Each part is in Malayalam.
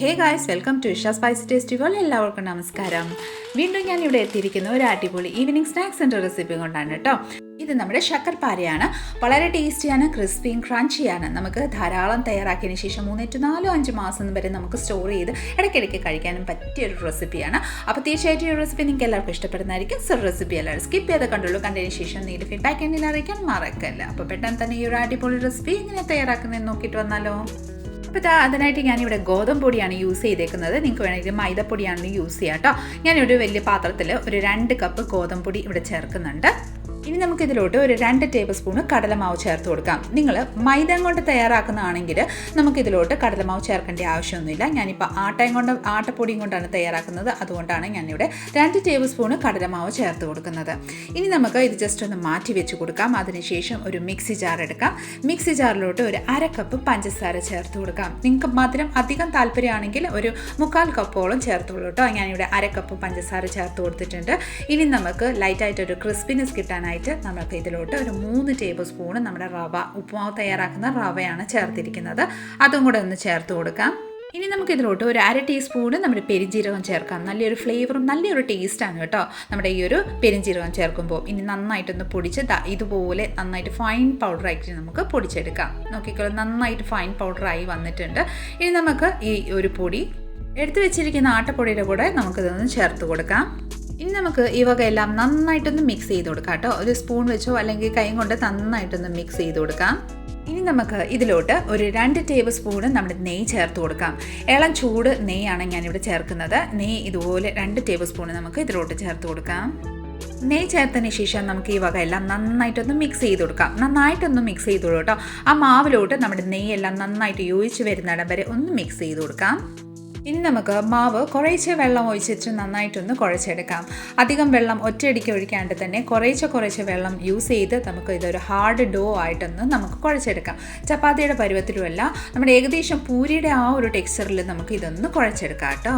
Hey guys welcome to Isha spicy tasty world എല്ലാവർക്കും നമസ്കാരം. വീണ്ടും ഞാൻ ഇവിടെ എത്തിയിരിക്കുന്ന ഒരു അടിപൊളി ഈവനിങ് സ്നാക്സ് എന്റെ റെസിപ്പി കൊണ്ടാണ് കേട്ടോ. ഇത് നമ്മുടെ ശക്കർപ്പാരയാണ് വളരെ ടേസ്റ്റിയാണ് ക്രിസ്പിയും ക്രഞ്ചിയാണ് നമുക്ക് ധാരാളം തയ്യാറാക്കിയതിന് ശേഷം മൂന്ന് ടു നാലോ അഞ്ച് മാസം വരെ നമുക്ക് സ്റ്റോർ ചെയ്ത് ഇടയ്ക്കിടയ്ക്ക് കഴിക്കാനും പറ്റിയ ഒരു റെസിപ്പിയാണ് അപ്പോൾ തീർച്ചയായിട്ടും ഈ റെസിപ്പി നിങ്ങൾക്ക് എല്ലാവർക്കും ഇഷ്ടപ്പെടുന്നതായിരിക്കും. സർ റെസിപ്പി എല്ലാവരും സ്കിപ്പ് ചെയ്ത് കണ്ടുള്ളൂ കണ്ടതിന് ശേഷം നീട് ഫീഡ്ബാക്ക് എന്നിൽ അറിയിക്കാൻ മറക്കല്ല. അപ്പോൾ പെട്ടെന്ന് തന്നെ ഈ ഒരു അടിപൊളി റെസിപ്പി എങ്ങനെ തയ്യാറാക്കുന്നതെന്ന് നോക്കിയിട്ട് വന്നാലോ. അപ്പോൾ ഇതാ അതിനായിട്ട് ഞാനിവിടെ ഗോതമ്പ് പൊടിയാണ് യൂസ് ചെയ്തേക്കുന്നത്. നിങ്ങൾക്ക് വേണമെങ്കിൽ മൈദപ്പൊടിയാണ് യൂസ് ചെയ്യാം കേട്ടോ ഞാനൊരു വലിയ പാത്രത്തിൽ ഒരു രണ്ട് കപ്പ് ഗോതമ്പ് പൊടി ഇവിടെ ചേർക്കുന്നുണ്ട്. ഇനി നമുക്ക് ഇതിലോട്ട് ഒരു രണ്ട് ടേബിൾ സ്പൂൺ കടലമാവ് ചേർത്ത് കൊടുക്കാം. നിങ്ങൾ മൈദ കൊണ്ട് തയ്യാറാക്കുന്നതാണെങ്കിൽ നമുക്ക് ഇതിലോട്ട് കടലമാവ് ചേർക്കേണ്ട ആവശ്യമൊന്നുമില്ല. ഞാനിപ്പോൾ ആട്ടയും കൊണ്ട് ആട്ടപ്പൊടിയും കൊണ്ടാണ് തയ്യാറാക്കുന്നത്. അതുകൊണ്ടാണ് ഞാനിവിടെ രണ്ട് ടേബിൾ സ്പൂൺ കടലമാവ് ചേർത്ത് കൊടുക്കുന്നത്. ഇനി നമുക്ക് ഇത് ജസ്റ്റ് ഒന്ന് മാറ്റി വെച്ച് കൊടുക്കാം. അതിനുശേഷം ഒരു മിക്സി ജാർ എടുക്കാം. മിക്സി ജാറിലോട്ട് ഒരു അര കപ്പ് പഞ്ചസാര ചേർത്ത് കൊടുക്കാം. നിങ്ങൾക്ക് മധുരം അധികം താല്പര്യമാണെങ്കിൽ ഒരു മുക്കാൽ കപ്പോളം ചേർത്തോളൂ കേട്ടോ. ഞാനിവിടെ അര കപ്പ് പഞ്ചസാര ചേർത്ത് കൊടുത്തിട്ടുണ്ട്. ഇനി നമുക്ക് ലൈറ്റായിട്ടൊരു ക്രിസ്പിനെസ് കിട്ടാനായിട്ട് നമുക്ക് ഇതിലോട്ട് ഒരു മൂന്ന് ടേബിൾ സ്പൂൺ നമ്മുടെ റവ ഉപ്പുമാവ് തയ്യാറാക്കുന്ന റവയാണ് ചേർത്തിരിക്കുന്നത്. അതും കൂടെ ഒന്ന് ചേർത്ത് കൊടുക്കാം. ഇനി നമുക്ക് ഇതിലോട്ട് ഒരു അര ടീസ്പൂണ് നമ്മുടെ പെരിഞ്ജീരകം ചേർക്കാം. നല്ലൊരു ഫ്ലേവറും നല്ലൊരു ടേസ്റ്റാണ് കേട്ടോ നമ്മുടെ ഈ ഒരു പെരിഞ്ജീരകം ചേർക്കുമ്പോൾ. ഇനി നന്നായിട്ടൊന്ന് പൊടിച്ച് ഇതുപോലെ നന്നായിട്ട് ഫൈൻ പൗഡറായിട്ട് നമുക്ക് പൊടിച്ചെടുക്കാം. നോക്കിക്കോളൂ നന്നായിട്ട് ഫൈൻ പൗഡറായി വന്നിട്ടുണ്ട്. ഇനി നമുക്ക് ഈ ഒരു പൊടി എടുത്തു വെച്ചിരിക്കുന്ന ആട്ടപ്പൊടിയുടെ കൂടെ നമുക്കിതൊന്ന് ചേർത്ത് കൊടുക്കാം. ഇനി നമുക്ക് ഈ വകയെല്ലാം നന്നായിട്ടൊന്ന് മിക്സ് ചെയ്ത് കൊടുക്കാം കേട്ടോ. ഒരു സ്പൂൺ വെച്ചോ അല്ലെങ്കിൽ കൈ കൊണ്ട് നന്നായിട്ടൊന്ന് മിക്സ് ചെയ്ത് കൊടുക്കാം. ഇനി നമുക്ക് ഇതിലോട്ട് ഒരു രണ്ട് ടേബിൾ സ്പൂണ് നമ്മുടെ നെയ്യ് ചേർത്ത് കൊടുക്കാം. ഇളം ചൂട് നെയ്യാണ് ഞാനിവിടെ ചേർക്കുന്നത്. നെയ്യ് ഇതുപോലെ രണ്ട് ടേബിൾ സ്പൂണ് നമുക്ക് ഇതിലോട്ട് ചേർത്ത് കൊടുക്കാം. നെയ്യ് ചേർത്തതിന് ശേഷം നമുക്ക് ഈ വക എല്ലാം നന്നായിട്ടൊന്ന് മിക്സ് ചെയ്ത് കൊടുക്കാം. നന്നായിട്ടൊന്ന് മിക്സ് ചെയ്ത് കൊടുക്കാം കേട്ടോ. ആ മാവിലോട്ട് നമ്മുടെ നെയ്യെല്ലാം നന്നായിട്ട് യോജിച്ച് വരുന്നിടം വരെ ഒന്ന് മിക്സ് ചെയ്ത് കൊടുക്കാം. ഇനി നമുക്ക് മാവ് കുറേശ്ശെ വെള്ളം ഒഴിച്ചിട്ട് നന്നായിട്ടൊന്ന് കുഴച്ചെടുക്കാം. അധികം വെള്ളം ഒറ്റയടിക്ക് ഒഴിക്കാണ്ട് തന്നെ കുറേശ്ശെ കുറേശ്ശെ വെള്ളം യൂസ് ചെയ്ത് നമുക്ക് ഇതൊരു ഹാർഡ് ഡോ ആയിട്ടൊന്ന് നമുക്ക് കുഴച്ചെടുക്കാം. ചപ്പാത്തിയുടെ പരുവത്തിലുമല്ല നമ്മുടെ ഏകദേശം പൂരിയുടെ ആ ഒരു ടെക്സ്ചറിൽ നമുക്ക് ഇതൊന്ന് കുഴച്ചെടുക്കാം കേട്ടോ.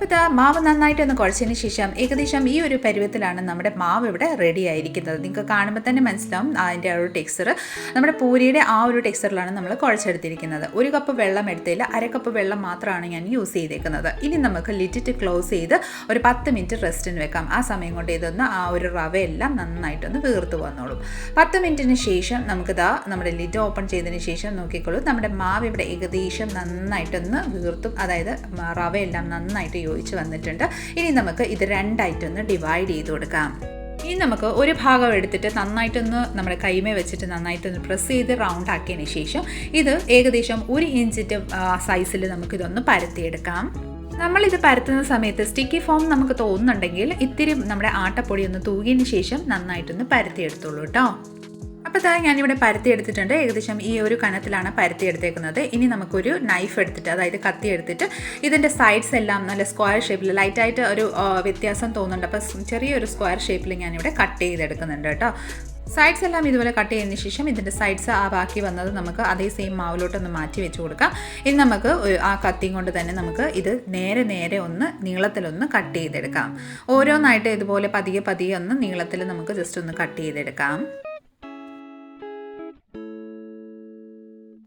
അപ്പോൾ ഇതാ മാവ് നന്നായിട്ടൊന്ന് കുഴച്ചതിന് ശേഷം ഏകദേശം ഈ ഒരു പരുവത്തിലാണ് നമ്മുടെ മാവ് ഇവിടെ റെഡി ആയിരിക്കുന്നത്. നിങ്ങൾക്ക് കാണുമ്പോൾ തന്നെ മനസ്സിലാവും അതിന്റെ ആ ഒരു ടെക്സ്ചർ നമ്മുടെ പൂരിയുടെ ആ ഒരു ടെക്സ്ചറിലാണ് നമ്മൾ കുഴച്ചെടുത്തിരിക്കുന്നത്. ഒരു കപ്പ് വെള്ളം എടുത്തതിൽ അര കപ്പ് വെള്ളം മാത്രമാണ് ഞാൻ യൂസ് ചെയ്തേക്കുന്നത്. ഇനി നമുക്ക് ലിറ്റിറ്റ് ക്ലോസ് ചെയ്ത് ഒരു പത്ത് മിനിറ്റ് റെസ്റ്റിന് വെക്കാം. ആ സമയം കൊണ്ട് ഇതൊന്ന് ആ ഒരു റവയെല്ലാം നന്നായിട്ടൊന്ന് വീർത്ത് വന്നോളും. പത്ത് മിനിറ്റിന് ശേഷം നമുക്കിതാ നമ്മുടെ ലിറ്റ് ഓപ്പൺ ചെയ്തതിന് ശേഷം നോക്കിക്കോളൂ. നമ്മുടെ മാവ് ഇവിടെ ഏകദേശം നന്നായിട്ടൊന്ന് വീർത്തും. അതായത് റവയെല്ലാം നന്നായിട്ട് യോജിച്ച് വന്നിട്ടുണ്ട്. ഇനി നമുക്ക് ഇത് രണ്ടായിട്ടൊന്ന് ഡിവൈഡ് ചെയ്ത് കൊടുക്കാം. ഇനി നമുക്ക് ഒരു ഭാഗം എടുത്തിട്ട് നന്നായിട്ടൊന്ന് നമ്മുടെ കൈമേ വെച്ചിട്ട് നന്നായിട്ടൊന്ന് പ്രസ് ചെയ്ത് റൗണ്ട് ആക്കിയതിന് ശേഷം ഇത് ഏകദേശം ഒരു ഇഞ്ചിന്റെ സൈസിൽ നമുക്കിതൊന്ന് പരത്തിയെടുക്കാം. നമ്മളിത് പരത്തുന്ന സമയത്ത് സ്റ്റിക്കി ഫോം നമുക്ക് തോന്നുന്നുണ്ടെങ്കിൽ ഇത്തിരി നമ്മുടെ ആട്ടപ്പൊടി ഒന്ന് തൂകിയതിന് ശേഷം നന്നായിട്ടൊന്ന് പരത്തിയെടുത്തോളൂ കേട്ടോ അപ്പോൾ ഇതാ ഞാനിവിടെ പരത്തി എടുത്തിട്ടുണ്ട് ഏകദേശം ഈ ഒരു കനത്തിലാണ് പരത്തി എടുത്തേക്കുന്നത് ഇനി നമുക്കൊരു നൈഫ് എടുത്തിട്ട് അതായത് കത്തി എടുത്തിട്ട് ഇതിന്റെ സൈഡ്സ് എല്ലാം നല്ല സ്ക്വയർ ഷേപ്പിൽ ലൈറ്റായിട്ട് ഒരു വ്യത്യാസം തോന്നുന്നുണ്ട്. അപ്പോൾ ചെറിയൊരു സ്ക്വയർ ഷേപ്പിൽ ഞാനിവിടെ കട്ട് ചെയ്തെടുക്കുന്നുണ്ട് കേട്ടോ. സൈഡ്സ് എല്ലാം ഇതുപോലെ കട്ട് ചെയ്തതിന് ശേഷം ഇതിന്റെ സൈഡ്സ് ആ ബാക്കി വന്നത് നമുക്ക് അതേ സെയിം മാവിലോട്ടൊന്ന് മാറ്റി വെച്ച് കൊടുക്കാം. ഇനി നമുക്ക് ആ കത്തിയും കൊണ്ട് തന്നെ നമുക്ക് ഇത് നേരെ നേരെ ഒന്ന് നീളത്തിലൊന്ന് കട്ട് ചെയ്തെടുക്കാം. ഓരോന്നായിട്ട് ഇതുപോലെ പതിയെ പതിയെ ഒന്ന് നീളത്തിൽ നമുക്ക് ജസ്റ്റ് ഒന്ന് കട്ട് ചെയ്തെടുക്കാം.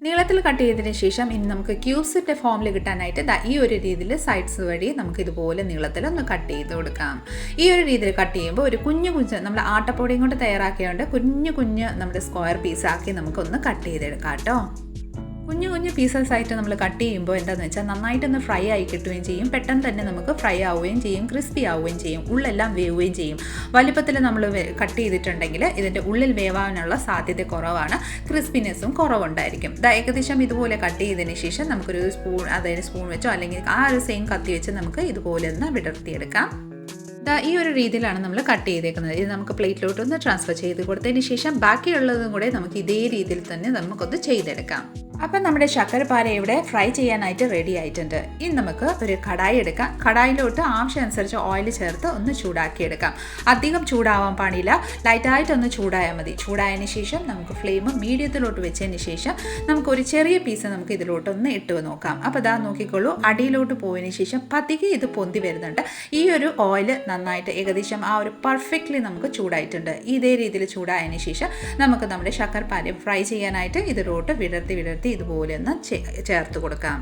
നീളത്തിൽ കട്ട് ചെയ്തതിന് ശേഷം ഇനി നമുക്ക് ക്യൂബ്സിന്റെ ഫോമിൽ കിട്ടാനായിട്ട് ഈ ഒരു രീതിയിൽ സൈഡ്സ് വഴി നമുക്ക് ഇതുപോലെ നീളത്തിൽ ഒന്ന് കട്ട് ചെയ്ത് കൊടുക്കാം. ഈ ഒരു രീതിയിൽ കട്ട് ചെയ്യുമ്പോൾ ഒരു കുഞ്ഞു കുഞ്ഞ് നമ്മൾ ആട്ടപ്പൊടിയും കൊണ്ട് തയ്യാറാക്കിയതുകൊണ്ട് കുഞ്ഞു കുഞ്ഞ് നമ്മുടെ സ്ക്വയർ പീസാക്കി നമുക്കൊന്ന് കട്ട് ചെയ്തെടുക്കാം കേട്ടോ. കുഞ്ഞു കുഞ്ഞു പീസസ് ആയിട്ട് നമ്മൾ കട്ട് ചെയ്യുമ്പോൾ എന്താണെന്ന് വെച്ചാൽ നന്നായിട്ടൊന്ന് ഫ്രൈ ആയി കിട്ടുകയും ചെയ്യും. പെട്ടെന്ന് തന്നെ നമുക്ക് ഫ്രൈ ആവുകയും ചെയ്യും ക്രിസ്പി ആവുകയും ചെയ്യും ഉള്ളെല്ലാം വേവുകയും ചെയ്യും. വലുപ്പത്തിൽ നമ്മൾ കട്ട് ചെയ്തിട്ടുണ്ടെങ്കിൽ ഇതിന്റെ ഉള്ളിൽ വേവാനുള്ള സാധ്യത കുറവാണ്. ക്രിസ്പിനെസ്സും കുറവുണ്ടായിരിക്കും. ഏകദേശം ഇതുപോലെ കട്ട് ചെയ്തതിന് ശേഷം നമുക്കൊരു സ്പൂൺ അതായത് സ്പൂൺ വെച്ചോ അല്ലെങ്കിൽ ആ ഒരു സെയിം കത്തി വെച്ച് നമുക്ക് ഇതുപോലെ ഒന്ന് വിടർത്തിയെടുക്കാം. ദാ ഈ ഒരു രീതിയിലാണ് നമ്മൾ കട്ട് ചെയ്തേക്കുന്നത്. ഇത് നമുക്ക് പ്ലേറ്റിലോട്ട് ഒന്ന് ട്രാൻസ്ഫർ ചെയ്ത് കൊടുത്തതിന് ശേഷം ബാക്കിയുള്ളതും കൂടെ നമുക്ക് ഇതേ രീതിയിൽ തന്നെ നമുക്കൊന്ന് ചെയ്തെടുക്കാം. അപ്പം നമ്മുടെ ശർക്കരപ്പാര ഇവിടെ ഫ്രൈ ചെയ്യാനായിട്ട് റെഡി ആയിട്ടുണ്ട്. ഇനി നമുക്ക് ഒരു കടായി എടുക്കാം. കടായിലോട്ട് ആവശ്യമനുസരിച്ച് ഓയിൽ ചേർത്ത് ഒന്ന് ചൂടാക്കിയെടുക്കാം. അധികം ചൂടാവാൻ പാടില്ല. ലൈറ്റായിട്ടൊന്ന് ചൂടായാൽ മതി. ചൂടായതിന് ശേഷം നമുക്ക് ഫ്ലെയിം മീഡിയത്തിലോട്ട് വെച്ചതിന് ശേഷം നമുക്ക് ഒരു ചെറിയ പീസ് നമുക്ക് ഇതിലോട്ടൊന്ന് ഇട്ട് നോക്കാം. അപ്പോൾ ഇതാ നോക്കിക്കോളൂ. അടിയിലോട്ട് പോയതിന് ശേഷം പതിയെ ഇത് പൊന്തി വരുന്നുണ്ട്. ഈ ഒരു ഓയിൽ നന്നായിട്ട് ഏകദേശം ആ ഒരു പെർഫെക്റ്റ്ലി നമുക്ക് ചൂടായിട്ടുണ്ട്. ഇതേ രീതിയിൽ ചൂടായതിന് ശേഷം നമുക്ക് നമ്മുടെ ശർക്കരപ്പാരം ഫ്രൈ ചെയ്യാനായിട്ട് ഇതിലോട്ട് വിടർത്തി വിടർത്തി ഇതുപോലെ ഒന്ന് ചേർത്ത് കൊടുക്കാം.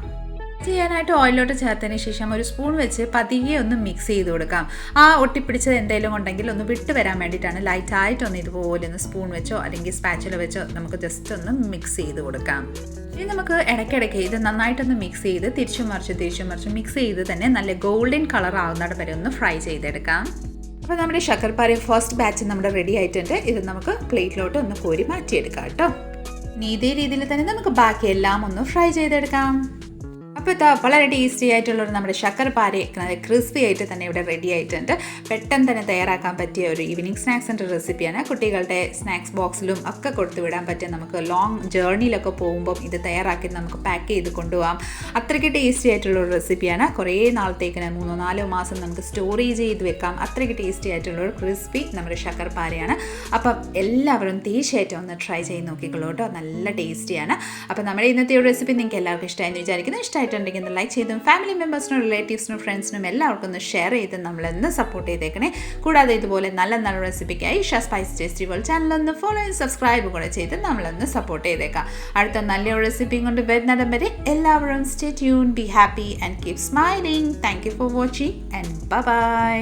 ചെയ്യാനായിട്ട് ഓയിലോട്ട് ചേർത്തതിന് ശേഷം ഒരു സ്പൂൺ വെച്ച് പതിയെ ഒന്ന് മിക്സ് ചെയ്ത് കൊടുക്കാം. ആ ഒട്ടിപ്പിടിച്ചത് എന്തെങ്കിലും ഉണ്ടെങ്കിൽ ഒന്ന് വിട്ട് വരാൻ വേണ്ടിയിട്ടാണ് ലൈറ്റായിട്ടൊന്ന് ഇതുപോലെ ഒന്ന് സ്പൂൺ വെച്ചോ അല്ലെങ്കിൽ സ്പാച്ചിൽ വെച്ചോ നമുക്ക് ജസ്റ്റ് ഒന്ന് മിക്സ് ചെയ്ത് കൊടുക്കാം. ഇനി നമുക്ക് ഇടയ്ക്കിടയ്ക്ക് ഇത് നന്നായിട്ടൊന്ന് മിക്സ് ചെയ്ത് തിരിച്ചു മറിച്ച് തിരിച്ചും മറിച്ച് മിക്സ് ചെയ്ത് തന്നെ നല്ല ഗോൾഡൻ കളർ ആവുന്നിടം വരെ ഒന്ന് ഫ്രൈ ചെയ്തെടുക്കാം. അപ്പോൾ നമ്മുടെ ശർക്കരപ്പാരി ഫസ്റ്റ് ബാച്ച് നമ്മുടെ റെഡി ആയിട്ടുണ്ട്. ഇത് നമുക്ക് പ്ലേറ്റിലോട്ട് ഒന്ന് കോരി മാറ്റിയെടുക്കാം കേട്ടോ. ഇനി ഇതേ രീതിയിൽ തന്നെ നമുക്ക് ബാക്കി എല്ലാം ഒന്ന് ഫ്രൈ ചെയ്തെടുക്കാം. അപ്പോൾ ഇതാ വളരെ ടേസ്റ്റി ആയിട്ടുള്ള ഒരു നമ്മുടെ ശക്കർ നല്ല ക്രിസ്പി ആയിട്ട് തന്നെ ഇവിടെ റെഡി ആയിട്ടുണ്ട്. പെട്ടെന്ന് തന്നെ തയ്യാറാക്കാൻ പറ്റിയ ഒരു ഈവനിങ് സ്നാക്സിന്റെ റെസിപ്പിയാണ് കുട്ടികളുടെ സ്നാക്സ് ബോക്സിലും ഒക്കെ കൊടുത്തു വിടാൻ പറ്റിയ നമുക്ക് ലോങ് ജേർണിയിലൊക്കെ പോകുമ്പം ഇത് തയ്യാറാക്കി നമുക്ക് പാക്ക് ചെയ്ത് കൊണ്ടുപോകാം അത്രയ്ക്ക് ടേസ്റ്റി ആയിട്ടുള്ള ഒരു റെസിപ്പിയാണ് കുറേ നാളത്തേക്കിന് മൂന്നോ നാലോ മാസം നമുക്ക് സ്റ്റോറേജ് ചെയ്ത് വെക്കാം. അത്രയ്ക്ക് ടേസ്റ്റി ആയിട്ടുള്ള ഒരു ക്രിസ്പി നമ്മുടെ ശക്കർ പാരയാണ്. അപ്പം എല്ലാവരും തീർച്ചയായിട്ടും ഒന്ന് ട്രൈ ചെയ്ത് നോക്കിക്കോളൂ കേട്ടോ. നല്ല ടേസ്റ്റിയാണ് അപ്പം നമ്മുടെ ഇന്നത്തെ ഒരു റെസിപ്പി നിങ്ങൾക്ക് എല്ലാവർക്കും ഇഷ്ടമായെന്ന് വിചാരിക്കുന്നു. ഇഷ്ടമായിട്ടുണ്ടെങ്കിൽ ഒന്ന് ലൈക്ക് ചെയ്തും ഫാമിലി മെമ്പേഴ്സിനും റിലേറ്റീവ്സിനും ഫ്രണ്ട്സിനും എല്ലാവർക്കും ഒന്ന് ഷെയർ ചെയ്ത് നമ്മളൊന്ന് സപ്പോർട്ട് ചെയ്തേക്കണേ. കൂടാതെ ഇതുപോലെ നല്ല നല്ല റെസിപ്പിക്കായി ഷ സ്പൈസ് ടേസ്റ്റി വേൾഡ് ചാനലൊന്ന് ഫോളോ ചെയ്ത് സബ്സ്ക്രൈബ് കൂടെ ചെയ്ത് നമ്മളൊന്ന് സപ്പോർട്ട് ചെയ്തേക്കാം. അടുത്ത നല്ല റെസിപ്പിയും കൊണ്ട് വരുന്നിടം വരെ എല്ലാവരും stay tune be happy and keep smiling thank you for watching and bye